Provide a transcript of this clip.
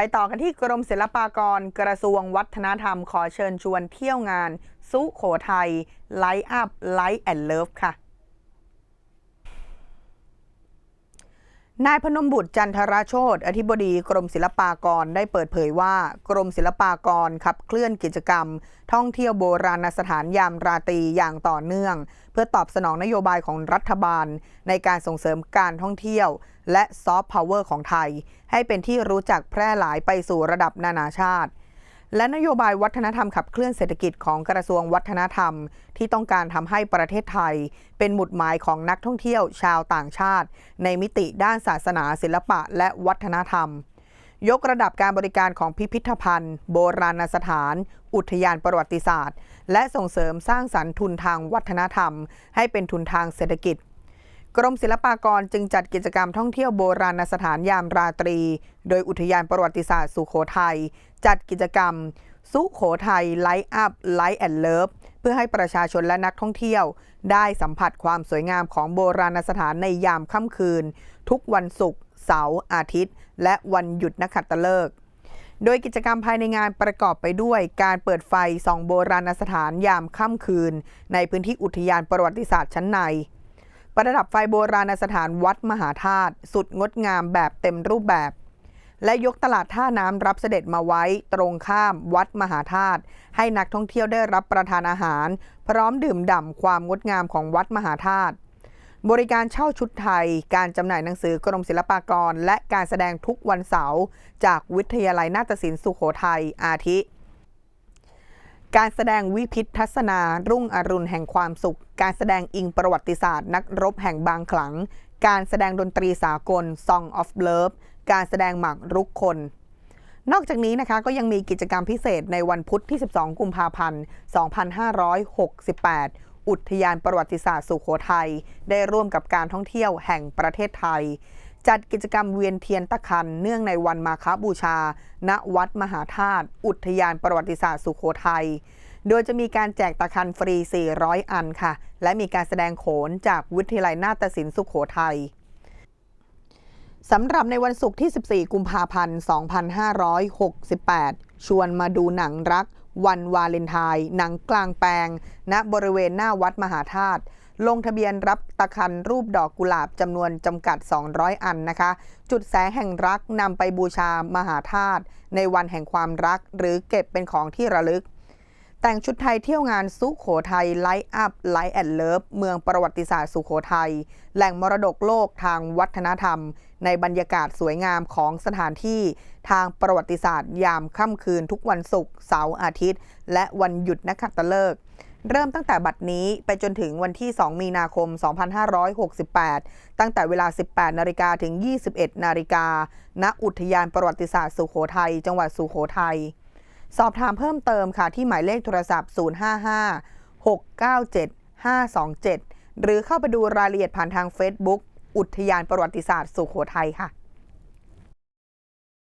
ไปต่อกันที่กรมศิลปากรกระทรวงวัฒนธรรมขอเชิญชวนเที่ยวงาน สุโขทัยไลท์อัพไลท์แอนด์เลิฟค่ะ นายพนมบุตรจันทราโชตอธิบดีกรมศิลปากรได้เปิดเผยว่า กรมศิลปากรขับเคลื่อนกิจกรรม ท่องเที่ยวโบราณสถานยามราตรีอย่างต่อเนื่อง เพื่อตอบสนองนโยบายของรัฐบาล ในการส่งเสริมการท่องเที่ยว และซอฟต์พาวเวอร์ของไทย ให้เป็นที่รู้จักแพร่หลายไปสู่ระดับนานาชาติ และนโยบายวัฒนธรรมขับเคลื่อนเศรษฐกิจของกระทรวงวัฒนธรรม ที่ต้องการทำให้ประเทศไทย เป็นหมุดหมายของนักท่องเที่ยวชาวต่างชาติ ในมิติด้านศาสนาศิลปะและวัฒนธรรม ยกระดับการบริการของพิพิธภัณฑ์ โบราณสถาน อุทยานประวัติศาสตร์ และส่งเสริมสร้างสรรค์ทุนทางวัฒนธรรม ให้เป็นทุนทางเศรษฐกิจ กรมศิลปากรจึงจัดกิจกรรมท่องเที่ยวโบราณสถานยามราตรี โดยอุทยานประวัติศาสตร์สุโขทัยจัดกิจกรรม สุโขทัยไลท์อัพไลท์แอนด์เลิฟเพื่อให้ประชาชนและนักท่องเที่ยว ได้สัมผัสความสวยงามของโบราณสถานในยามค่ำคืน ทุกวันศุกร์เสาร์อาทิตย์ และวันหยุดนักขัตฤกษ์โดยกิจกรรมภายในงานประกอบไปด้วยการเปิดไฟส่องโบราณสถานยามค่ำคืน ในพื้นที่อุทยานประวัติศาสตร์ชั้นใน ประดับไฟโบราณสถานวัดมหาธาตุสุดงดงามแบบเต็มรูปแบบ และยกตลาดท่าน้ำรับเสด็จมาไว้ตรงข้ามวัดมหาธาตุให้นักท่องเที่ยวได้รับประทานอาหาร พร้อมดื่มด่ำความงดงามของวัดมหาธาตุบริการเช่าชุดไทย การจำหน่ายหนังสือกรมศิลปากร และการแสดงทุกวันเสาร์จากวิทยาลัยนาฏศิลป์สุโขทัยอาทิ การแสดงวิพิทัศนารุ่งอรุณแห่งความสุข การแสดงอิงประวัติศาสตร์ นักรบแห่งบางขลัง การแสดงดนตรีสากล Song of Love การแสดงหมากรุกคน นอกจากนี้นะคะก็ยังมีกิจกรรมพิเศษในวันพุธที่ 12 กุมภาพันธ์ 2568อุทยานประวัติศาสตร์สุโขทัยได้ร่วมกับการท่องเที่ยวแห่งประเทศไทย จัดกิจกรรมเวียนเทียนตะคัน เนื่องในวันมาคบูชา ณ วัดมหาธาตุ อุทยานประวัติศาสตร์สุโขทัย โดยจะมีการแจกตะคันฟรี 400 อันค่ะ และมีการแสดงโขนจากวิทยาลัยนาฏศิลป์สุโขทัยสำหรับในวันศุกร์ที่ 14 กุมภาพันธ์ 2568 ชวนมาดูหนังรัก วันวาเลนไทน์หนังกลางแปลง ณ บริเวณหน้าวัดมหาธาตุ ลงทะเบียนรับตะคันรูปดอกกุหลาบจำนวนจำกัด 200 อันนะคะ จุดแสงแห่งรักนำไปบูชามหาธาตุในวันแห่งความรัก หรือเก็บเป็นของที่ระลึก แต่งชุดไทยเที่ยวงานสุโขทัยไลท์อัพไลท์แอนด์เลิฟเมืองประวัติศาสตร์สุโขทัยแหล่งมรดกโลกทางวัฒนธรรม ในบรรยากาศสวยงามของสถานที่ทางประวัติศาสตร์ยามค่ำคืนทุกวันศุกร์เสาร์อาทิตย์ และวันหยุดนักขัตฤกษ์ เริ่มตั้งแต่บัดนี้ไปจนถึงวันที่ 2 มีนาคม 2568 ตั้งแต่เวลา 18 นาฬิกาถึง 21 นาฬิกา ณ อุทยานประวัติศาสตร์สุโขทัย จังหวัดสุโขทัย สอบถามเพิ่มเติมค่ะที่หมายเลขโทรศัพท์ 055 697 527 หรือเข้าไปดูรายละเอียดผ่านทาง Facebook อุทยานประวัติศาสตร์สุโขทัยค่ะ